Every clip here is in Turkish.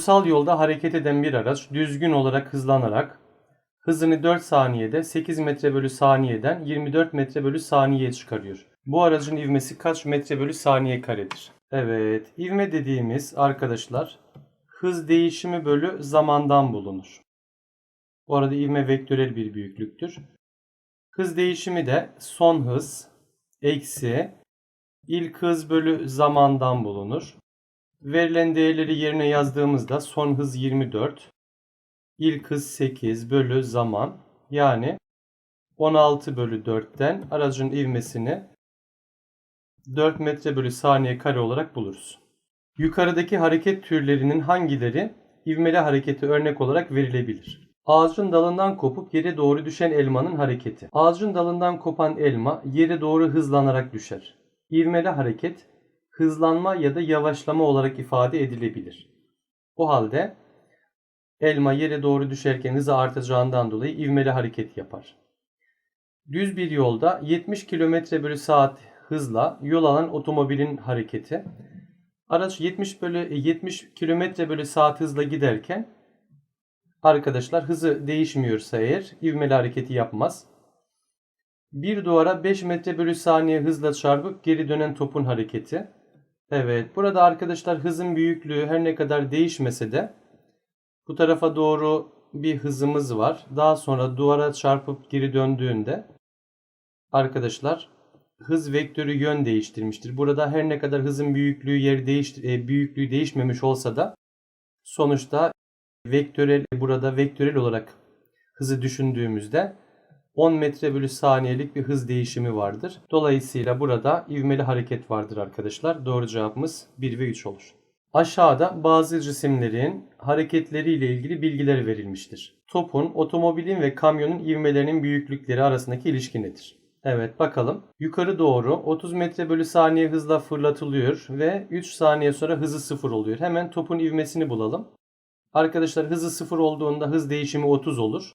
Doğrusal yolda hareket eden bir araç düzgün olarak hızlanarak hızını 4 saniyede 8 metre bölü saniyeden 24 metre bölü saniyeye çıkarıyor. Bu aracın ivmesi kaç metre bölü saniye karedir? Evet, ivme dediğimiz arkadaşlar hız değişimi bölü zamandan bulunur. Bu arada ivme vektörel bir büyüklüktür. Hız değişimi de son hız eksi ilk hız bölü zamandan bulunur. Verilen değerleri yerine yazdığımızda son hız 24, ilk hız 8 bölü zaman yani 16 bölü 4'ten aracın ivmesini 4 metre bölü saniye kare olarak buluruz. Yukarıdaki hareket türlerinin hangileri ivmeli hareketi örnek olarak verilebilir? Ağacın dalından kopup yere doğru düşen elmanın hareketi. Ağacın dalından kopan elma yere doğru hızlanarak düşer. İvmeli hareket hızlanma ya da yavaşlama olarak ifade edilebilir. O halde elma yere doğru düşerken hızı artacağından dolayı ivmeli hareket yapar. Düz bir yolda 70 km bölü saat hızla yol alan otomobilin hareketi. Araç 70 bölü 70 km bölü saat hızla giderken arkadaşlar hızı değişmiyorsa eğer ivmeli hareketi yapmaz. Bir duvara 5 metre bölü saniye hızla çarpıp geri dönen topun hareketi. Evet burada arkadaşlar hızın büyüklüğü her ne kadar değişmese de bu tarafa doğru bir hızımız var. Daha sonra duvara çarpıp geri döndüğünde arkadaşlar hız vektörü yön değiştirmiştir. Burada her ne kadar hızın büyüklüğü yer değiş e, büyüklüğü değişmemiş olsa da sonuçta vektörel burada vektörel olarak hızı düşündüğümüzde 10 metre bölü saniyelik bir hız değişimi vardır. Dolayısıyla burada ivmeli hareket vardır arkadaşlar. Doğru cevabımız 1 ve 3 olur. Aşağıda bazı cisimlerin hareketleriyle ilgili bilgiler verilmiştir. Topun, otomobilin ve kamyonun ivmelerinin büyüklükleri arasındaki ilişki nedir? Evet bakalım. Yukarı doğru 30 metre bölü saniye hızla fırlatılıyor ve 3 saniye sonra hızı 0 oluyor. Hemen topun ivmesini bulalım. Arkadaşlar hızı 0 olduğunda hız değişimi 30 olur.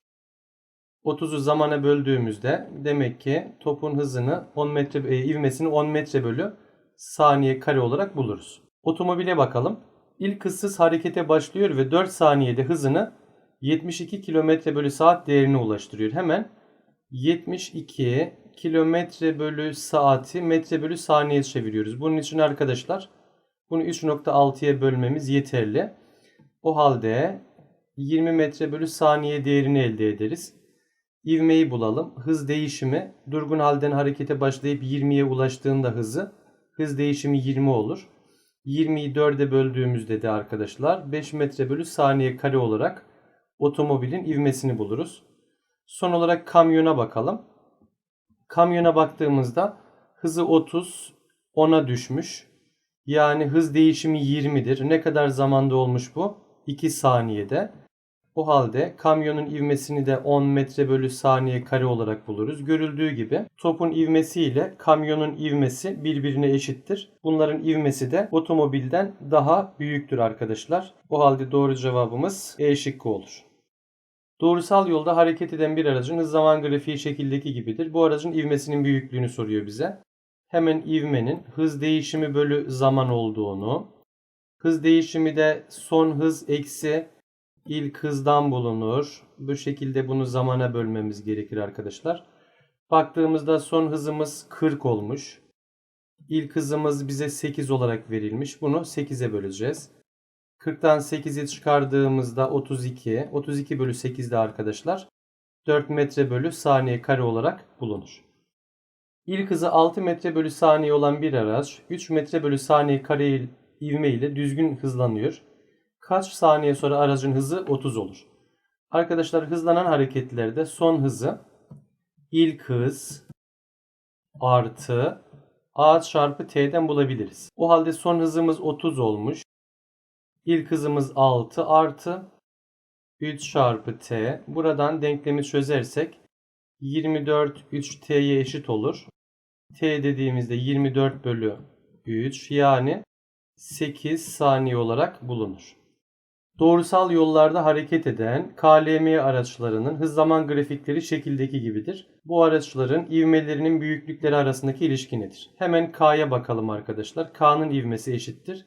30'u zamana böldüğümüzde demek ki topun hızını 10 metre e, ivmesini 10 metre bölü saniye kare olarak buluruz. Otomobile bakalım. İlk hızsız harekete başlıyor ve 4 saniyede hızını 72 km bölü saat değerine ulaştırıyor. Hemen 72 kilometre bölü saati metre bölü saniye çeviriyoruz. Bunun için arkadaşlar bunu 3.6'ya bölmemiz yeterli. O halde 20 metre bölü saniye değerini elde ederiz. İvmeyi bulalım. Hız değişimi durgun halden harekete başlayıp 20'ye ulaştığında hızı hız değişimi 20 olur. 20'yi 4'e böldüğümüzde de arkadaşlar 5 metre bölü saniye kare olarak otomobilin ivmesini buluruz. Son olarak kamyona bakalım. Kamyona baktığımızda hızı 30, 10'a düşmüş. Yani hız değişimi 20'dir. Ne kadar zamanda olmuş bu? 2 saniyede. O halde kamyonun ivmesini de 10 metre bölü saniye kare olarak buluruz. Görüldüğü gibi topun ivmesi ile kamyonun ivmesi birbirine eşittir. Bunların ivmesi de otomobilden daha büyüktür arkadaşlar. O halde doğru cevabımız E şıkkı olur. Doğrusal yolda hareket eden bir aracın hız zaman grafiği şekildeki gibidir. Bu aracın ivmesinin büyüklüğünü soruyor bize. Hemen ivmenin hız değişimi bölü zaman olduğunu, hız değişimi de son hız eksi ilk hızdan bulunur. Bu şekilde bunu zamana bölmemiz gerekir arkadaşlar. Baktığımızda son hızımız 40 olmuş. İlk hızımız bize 8 olarak verilmiş. Bunu 8'e böleceğiz. 40'tan 8'i çıkardığımızda 32. 32 bölü 8'de arkadaşlar 4 metre bölü saniye kare olarak bulunur. İlk hızı 6 metre bölü saniye olan bir araç 3 metre bölü saniye kare ivme ile düzgün hızlanıyor. Kaç saniye sonra aracın hızı 30 olur? Arkadaşlar hızlanan hareketlerde son hızı ilk hız artı a çarpı t'den bulabiliriz. O halde son hızımız 30 olmuş. İlk hızımız 6 artı 3 çarpı t. Buradan denklemi çözersek 24 3t'ye eşit olur. t dediğimizde 24 bölü 3 yani 8 saniye olarak bulunur. Doğrusal yollarda hareket eden KLM araçlarının hız zaman grafikleri şekildeki gibidir. Bu araçların ivmelerinin büyüklükleri arasındaki ilişki nedir? Hemen K'ya bakalım arkadaşlar. K'nın ivmesi eşittir.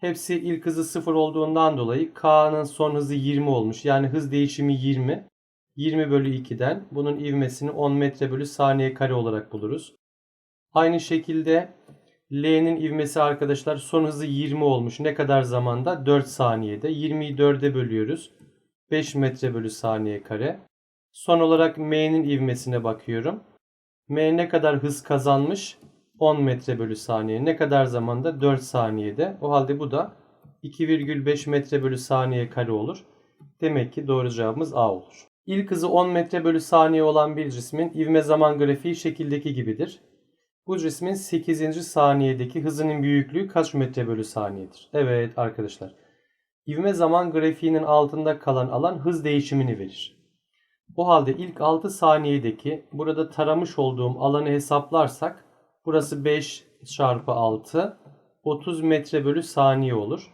Hepsi ilk hızı 0 olduğundan dolayı K'nın son hızı 20 olmuş. Yani hız değişimi 20. 20 bölü 2'den bunun ivmesini 10 metre bölü saniye kare olarak buluruz. Aynı şekilde L'nin ivmesi arkadaşlar son hızı 20 olmuş. Ne kadar zamanda? 4 saniyede. 20'yi 4'e bölüyoruz. 5 metre bölü saniye kare. Son olarak M'nin ivmesine bakıyorum. M ne kadar hız kazanmış? 10 metre bölü saniye. Ne kadar zamanda? 4 saniyede. O halde bu da 2,5 metre bölü saniye kare olur. Demek ki doğru cevabımız A olur. İlk hızı 10 metre bölü saniye olan bir cismin ivme zaman grafiği şekildeki gibidir. Bu cismin 8. saniyedeki hızının büyüklüğü kaç metre bölü saniyedir? Evet arkadaşlar. İvme zaman grafiğinin altında kalan alan hız değişimini verir. O halde ilk 6 saniyedeki burada taramış olduğum alanı hesaplarsak burası 5 çarpı 6 30 metre bölü saniye olur.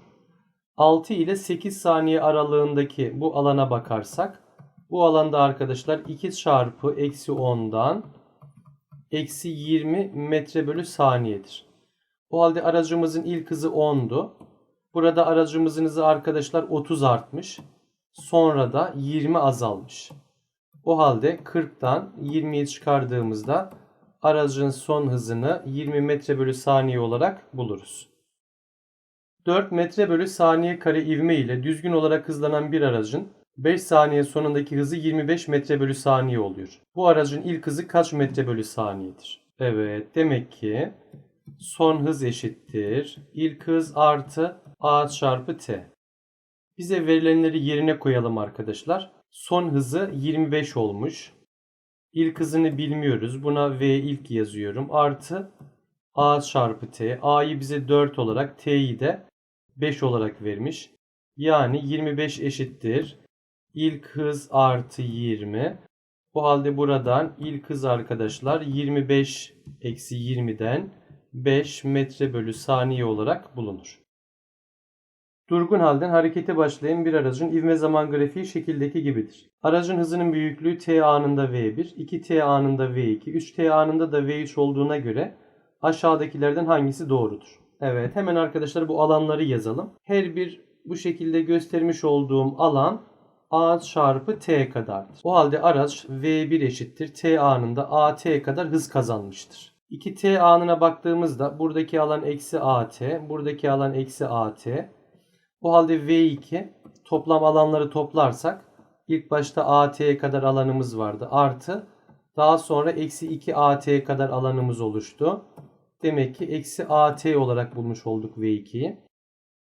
6 ile 8 saniye aralığındaki bu alana bakarsak bu alanda arkadaşlar 2 çarpı eksi 10'dan eksi 20 metre bölü saniyedir. O halde aracımızın ilk hızı 10'du. Burada aracımızın hızı arkadaşlar 30 artmış. Sonra da 20 azalmış. O halde 40'tan 20'yi çıkardığımızda aracın son hızını 20 metre bölü saniye olarak buluruz. 4 metre bölü saniye kare ivme ile düzgün olarak hızlanan bir aracın 5 saniye sonundaki hızı 25 metre bölü saniye oluyor. Bu aracın ilk hızı kaç metre bölü saniyedir? Evet demek ki son hız eşittir. İlk hız artı a çarpı t. Bize verilenleri yerine koyalım arkadaşlar. Son hızı 25 olmuş. İlk hızını bilmiyoruz. Buna v ilk yazıyorum. Artı a çarpı t. a'yı bize 4 olarak t'yi de 5 olarak vermiş. Yani 25 eşittir. İlk hız artı 20. Bu halde buradan ilk hız arkadaşlar 25 eksi 20'den 5 metre bölü saniye olarak bulunur. Durgun halden harekete başlayan bir aracın ivme zaman grafiği şekildeki gibidir. Aracın hızının büyüklüğü t anında v1, 2t anında v2, 3t anında da v3 olduğuna göre aşağıdakilerden hangisi doğrudur? Evet hemen arkadaşlar bu alanları yazalım. Her bir bu şekilde göstermiş olduğum alan a çarpı t kadardır. O halde araç v1 eşittir t anında at kadar hız kazanmıştır. 2t anına baktığımızda buradaki alan eksi at, buradaki alan eksi at. O halde v2 toplam alanları toplarsak ilk başta at'ye kadar alanımız vardı. Artı daha sonra eksi 2 at'ye kadar alanımız oluştu. Demek ki eksi at olarak bulmuş olduk v2'yi.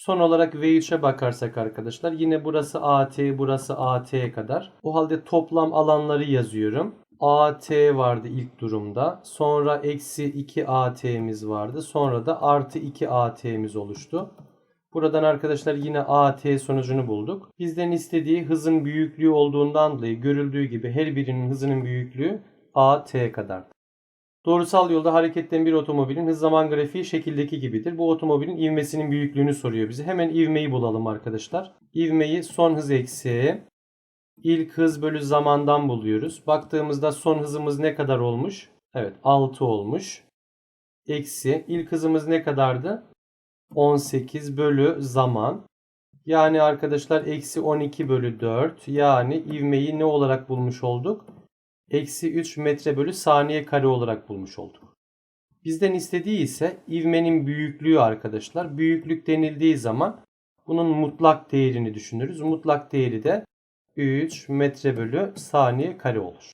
Son olarak V3'e bakarsak arkadaşlar yine burası AT, burası AT'ye kadar. O halde toplam alanları yazıyorum. AT vardı ilk durumda. Sonra eksi 2 AT'miz vardı. Sonra da artı 2 AT'miz oluştu. Buradan arkadaşlar yine AT sonucunu bulduk. Bizden istediği hızın büyüklüğü olduğundan dolayı görüldüğü gibi her birinin hızının büyüklüğü AT kadar. Doğrusal yolda hareket eden bir otomobilin hız zaman grafiği şekildeki gibidir. Bu otomobilin ivmesinin büyüklüğünü soruyor bize. Hemen ivmeyi bulalım arkadaşlar. İvmeyi son hız eksi ilk hız bölü zamandan buluyoruz. Baktığımızda son hızımız ne kadar olmuş? Evet 6 olmuş. Eksi ilk hızımız ne kadardı? 18 bölü zaman. Yani arkadaşlar eksi 12 bölü 4. Yani ivmeyi ne olarak bulmuş olduk? Eksi 3 metre bölü saniye kare olarak bulmuş olduk. Bizden istediği ise ivmenin büyüklüğü arkadaşlar. Büyüklük denildiği zaman bunun mutlak değerini düşünürüz. Mutlak değeri de 3 metre bölü saniye kare olur.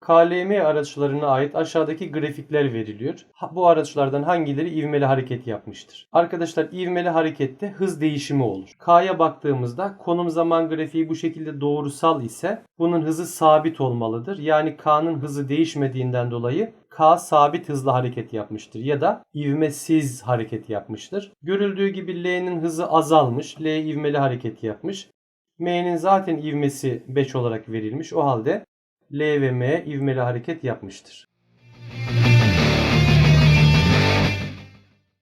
KLM araçlarına ait aşağıdaki grafikler veriliyor. Bu araçlardan hangileri ivmeli hareket yapmıştır? Arkadaşlar ivmeli harekette hız değişimi olur. K'ya baktığımızda konum zaman grafiği bu şekilde doğrusal ise bunun hızı sabit olmalıdır. Yani K'nın hızı değişmediğinden dolayı K sabit hızla hareket yapmıştır ya da ivmesiz hareket yapmıştır. Görüldüğü gibi L'nin hızı azalmış. L ivmeli hareket yapmış. M'nin zaten ivmesi 5 olarak verilmiş. O halde L ivmeli hareket yapmıştır.